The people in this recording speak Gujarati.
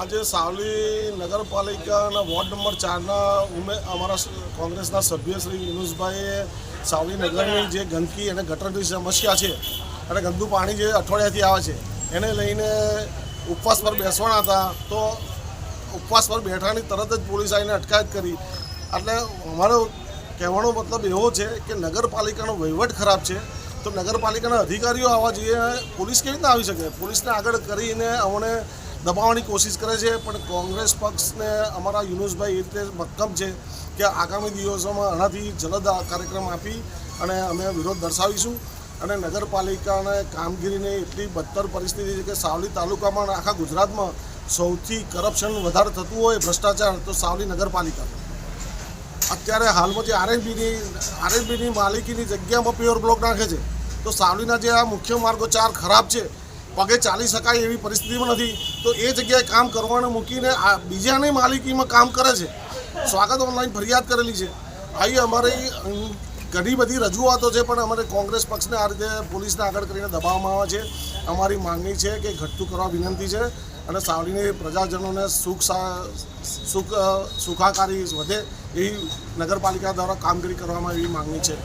આજે સાવલી નગરપાલિકાના વોર્ડ નંબર ચારના ઉમે અમારા કોંગ્રેસના સભ્ય શ્રી યુનુસભાઈએ સાવલી નગરની જે ગંદકી અને ગટરની સમસ્યા છે અને ગંદુ પાણી જે અઠવાડિયાથી આવે છે, એને લઈને ઉપવાસ પર બેસવાના હતા, તો ઉપવાસ પર બેઠાની તરત જ પોલીસ આવીને અટકાયત કરી. એટલે અમારો કહેવાનો મતલબ એવો છે કે નગરપાલિકાનો વહીવટ ખરાબ છે, તો નગરપાલિકાના અધિકારીઓ આવવા જોઈએ, પોલીસ કેવી રીતે આવી શકે? પોલીસને આગળ કરીને અમને દબાવવાની કોશિશ કરે છે, પણ કોંગ્રેસ પક્ષને અમારા યુનુસભાઈ એ રીતે મક્કમ છે કે આગામી દિવસોમાં આનાથી જલદ કાર્યક્રમ આપી અને અમે વિરોધ દર્શાવીશું. અને નગરપાલિકાને કામગીરીને એટલી બદતર પરિસ્થિતિ છે કે સાવલી તાલુકામાં આખા ગુજરાતમાં સૌથી કરપ્શન વધારે થતું હોય ભ્રષ્ટાચાર તો સાવલી નગરપાલિકા. અત્યારે હાલમાં જે આરએનબીની આરએનબીની માલિકીની જગ્યામાં પ્યોર બ્લોક નાખે છે, તો સાવલીના જે આ મુખ્ય માર્ગો ચાર ખરાબ છે પગે ચાલી શકાય એવી પરિસ્થિતિમાં નથી. તો એ જગ્યાએ કામ કરવાને મૂકીને આ બીજાની માલિકીમાં કામ કરે છે. સ્વાગત ઓનલાઈન ફરિયાદ કરેલી છે. આવી અમારી ઘણી બધી રજૂઆતો છે, પણ અમારે કોંગ્રેસ પક્ષને આ રીતે પોલીસને આગળ કરીને દબાવવામાં આવે છે. અમારી માંગણી છે કે ઘટતું કરવા વિનંતી છે અને સાવલીની પ્રજાજનોને સુખ સુખ સુખાકારી વધે એવી નગરપાલિકા દ્વારા કામગીરી કરવામાં એવી માંગણી છે.